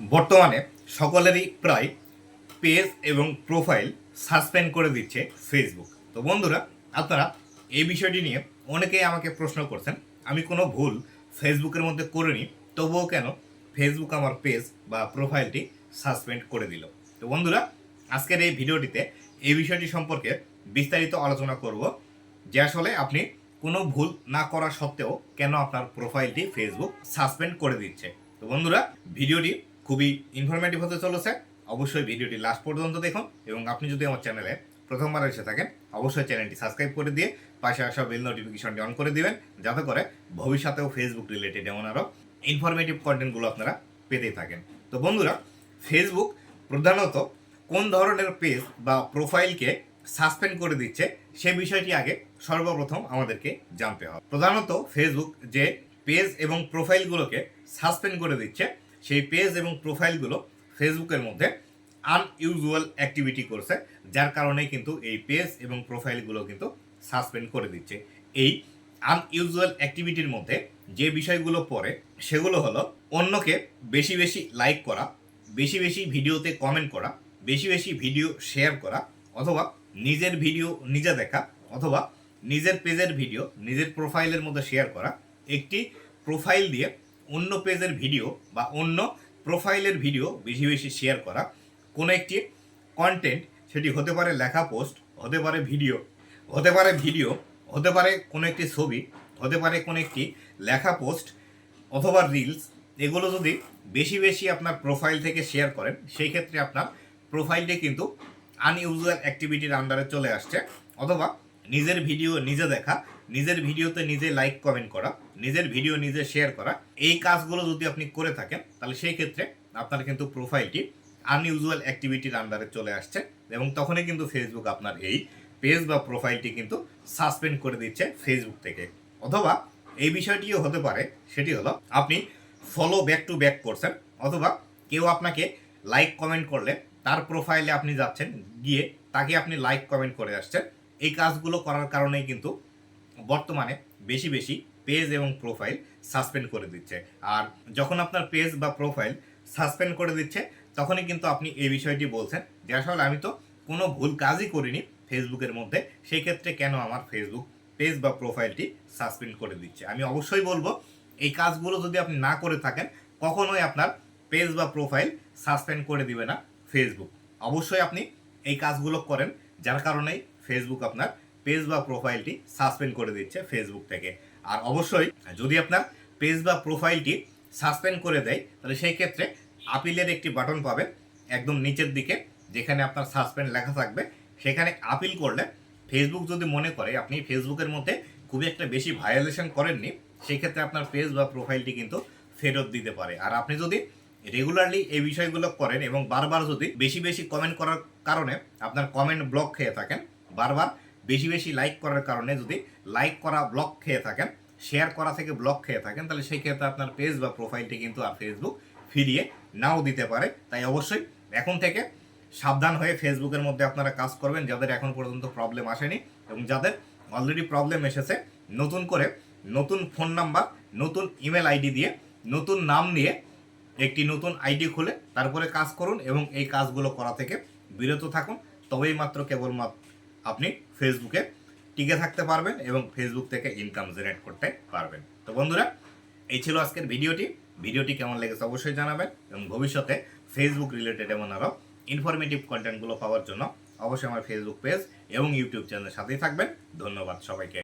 বর্তমানে সকলেরই প্রায় পেজ এবং প্রোফাইল সাসপেন্ড করে দিচ্ছে ফেসবুক তো বন্ধুরা, আপনারা এই বিষয়টি নিয়ে অনেকেই আমাকে প্রশ্ন করছেন। আমি কোনো ভুল ফেসবুকের মধ্যে করিনি, তবুও কেন ফেসবুক আমার পেজ বা প্রোফাইলটি সাসপেন্ড করে দিল? তো বন্ধুরা, আজকের এই ভিডিওটিতে এই বিষয়টি সম্পর্কে বিস্তারিত আলোচনা করব, যে আসলে আপনি কোনো ভুল না করা সত্ত্বেও কেন আপনার প্রোফাইলটি ফেসবুক সাসপেন্ড করে দিচ্ছে। তো বন্ধুরা, ভিডিওটি খুবই ইনফরমেটিভ হতে চলেছে। অবশ্যই ভিডিওটি লাস্ট পর্যন্ত দেখুন এবং আপনি যদি আমার চ্যানেলে প্রথমবার এসে থাকেন, অবশ্যই চ্যানেলটি সাবস্ক্রাইব করে দিয়ে পাশে আসা বেল নোটিফিকেশনটি অন করে দিবেন, যাতে করে ভবিষ্যতেও ফেসবুক রিলেটেড এমন আরও ইনফরমেটিভ কন্টেন্টগুলো আপনারা পেতেই থাকেন। তো বন্ধুরা ফেসবুক প্রধানত কোন ধরনের পেজ বা প্রোফাইলকে সাসপেন্ড করে দিচ্ছে, সে বিষয়টি আগে সর্বপ্রথম আমাদেরকে জানতে হবে। প্রধানত ফেসবুক যে পেজ এবং প্রোফাইলগুলোকে সাসপেন্ড করে দিচ্ছে সেই পেজ এবং প্রোফাইলগুলো ফেসবুকের মধ্যে আনইউজুয়াল অ্যাক্টিভিটি করছে, যার কারণে কিন্তু এই পেজ এবং প্রোফাইলগুলো কিন্তু সাসপেন্ড করে দিচ্ছে। এই আনইউজুয়াল অ্যাক্টিভিটির মধ্যে যে বিষয়গুলো পড়ে, সেগুলো হলো অন্যকে বেশি বেশি লাইক করা, বেশি বেশি ভিডিওতে কমেন্ট করা, বেশি বেশি ভিডিও শেয়ার করা, অথবা নিজের ভিডিও নিজে দেখা, অথবা নিজের পেজের ভিডিও নিজের প্রোফাইলের মধ্যে শেয়ার করা, একটি প্রোফাইল দিয়ে অন্য পেজের ভিডিও বা অন্য প্রোফাইলের ভিডিও বেশি বেশি শেয়ার করা। কোনো একটি কন্টেন্ট সেটি হতে পারে লেখা পোস্ট হতে পারে ভিডিও হতে পারে ভিডিও হতে পারে কোনো একটি ছবি, হতে পারে কোনো একটি লেখা পোস্ট অথবা রিলস এগুলো যদি বেশি বেশি আপনার প্রোফাইল থেকে শেয়ার করেন, সেই ক্ষেত্রে আপনার প্রোফাইলটি কিন্তু আনইউজুয়াল অ্যাক্টিভিটির আন্ডারে চলে আসছে। অথবা নিজের ভিডিও নিজে দেখা, নিজের ভিডিওতে নিজে লাইক কমেন্ট করা, নিজের ভিডিও নিজে শেয়ার করা। এই কাজগুলো যদি আপনি করে থাকেন, তাহলে সেই ক্ষেত্রে আপনার কিন্তু প্রোফাইলটি আনইউজুয়াল অ্যাক্টিভিটির আন্ডারে চলে আসছে এবং তখনই কিন্তু ফেসবুক আপনার এই পেজ বা প্রোফাইলটি কিন্তু সাসপেন্ড করে দিচ্ছে ফেসবুক থেকে। অথবা এই বিষয়টিও হতে পারে, সেটি হলো আপনি ফলো ব্যাক টু ব্যাক করছেন, অথবা কেউ আপনাকে লাইক কমেন্ট করলে, তার প্রোফাইলে আপনি যাচ্ছেন, গিয়ে তাকে আপনি লাইক কমেন্ট করে আসছেন এই কাজগুলো করার কারণেই কিন্তু বর্তমানে বেশি বেশি পেজ এবং প্রোফাইল সাসপেন্ড করে দিচ্ছে। আর যখন আপনার পেজ বা প্রোফাইল সাসপেন্ড করে দিচ্ছে, তখনই কিন্তু আপনি এই বিষয়টি বলছেন যে, আসলে আমি তো কোনো ভুল কাজই করিনি ফেসবুকের মধ্যে সেই ক্ষেত্রে কেন আমার ফেসবুক পেজ বা প্রোফাইলটি সাসপেন্ড করে দিচ্ছে? আমি অবশ্যই বলব, এই কাজগুলো যদি আপনি না করে থাকেন, কখনোই আপনার পেজ বা প্রোফাইল সাসপেন্ড করে দিবে না ফেসবুক অবশ্যই আপনি এই কাজগুলো করেন, যার কারণেই ফেসবুক আপনার পেজ বা প্রোফাইলটি সাসপেন্ড করে দিচ্ছে ফেসবুক থেকে। আর অবশ্যই যদি আপনার পেজ বা প্রোফাইলটি সাসপেন্ড করে দেয়, তাহলে সেই ক্ষেত্রে আপিলের একটি বাটন পাবেন একদম নিচের দিকে, যেখানে আপনার সাসপেন্ড লেখা থাকবে। সেখানে আপিল করলে ফেসবুক যদি মনে করে, আপনি ফেসবুকের মধ্যে খুবই একটা বেশি ভায়োলেশন করেননি, সেই ক্ষেত্রে আপনার পেজ বা প্রোফাইলটি কিন্তু ফেরত দিতে পারে। আর আপনি যদি রেগুলারলি এই বিষয়গুলো করেন এবং বারবার যদি বেশি বেশি কমেন্ট করার কারণে আপনার কমেন্ট ব্লক খেয়ে থাকেন বারবার বেশি বেশি লাইক করার কারণে যদি লাইক করা ব্লক খেয়ে থাকেন শেয়ার করা থেকে ব্লক খেয়ে থাকেন, তাহলে সেই ক্ষেত্রে আপনার পেজ বা প্রোফাইলটি কিন্তু আর ফেসবুক ফিরিয়ে নাও দিতে পারে। তাই অবশ্যই এখন থেকে সাবধান হয়ে ফেসবুকের মধ্যে আপনারা কাজ করবেন, যাদের এখন পর্যন্ত প্রবলেম আসেনি এবং যাদের অলরেডি প্রবলেম এসেছে, নতুন করে নতুন ফোন নাম্বার নতুন ইমেল আইডি দিয়ে, নতুন নাম নিয়ে একটি নতুন আইডি খুলে তারপরে কাজ করুন এবং এই কাজগুলো করা থেকে বিরত থাকুন। তবেই মাত্র কেবলমাত্র আপনি ফেসবুকে টিকে থাকতে পারবেন এবং ফেসবুক থেকে ইনকাম জেনারেট করতে পারবেন। তো বন্ধুরা, এই ছিল আজকের ভিডিওটি। ভিডিওটি কেমন লেগেছে অবশ্যই জানাবেন এবং ভবিষ্যতে ফেসবুক রিলেটেড এমন আরও ইনফরমেটিভ কন্টেন্টগুলো পাওয়ার জন্য অবশ্যই আমার ফেসবুক পেজ এবং ইউটিউব চ্যানেলের সাথেই থাকবেন। ধন্যবাদ সবাইকে।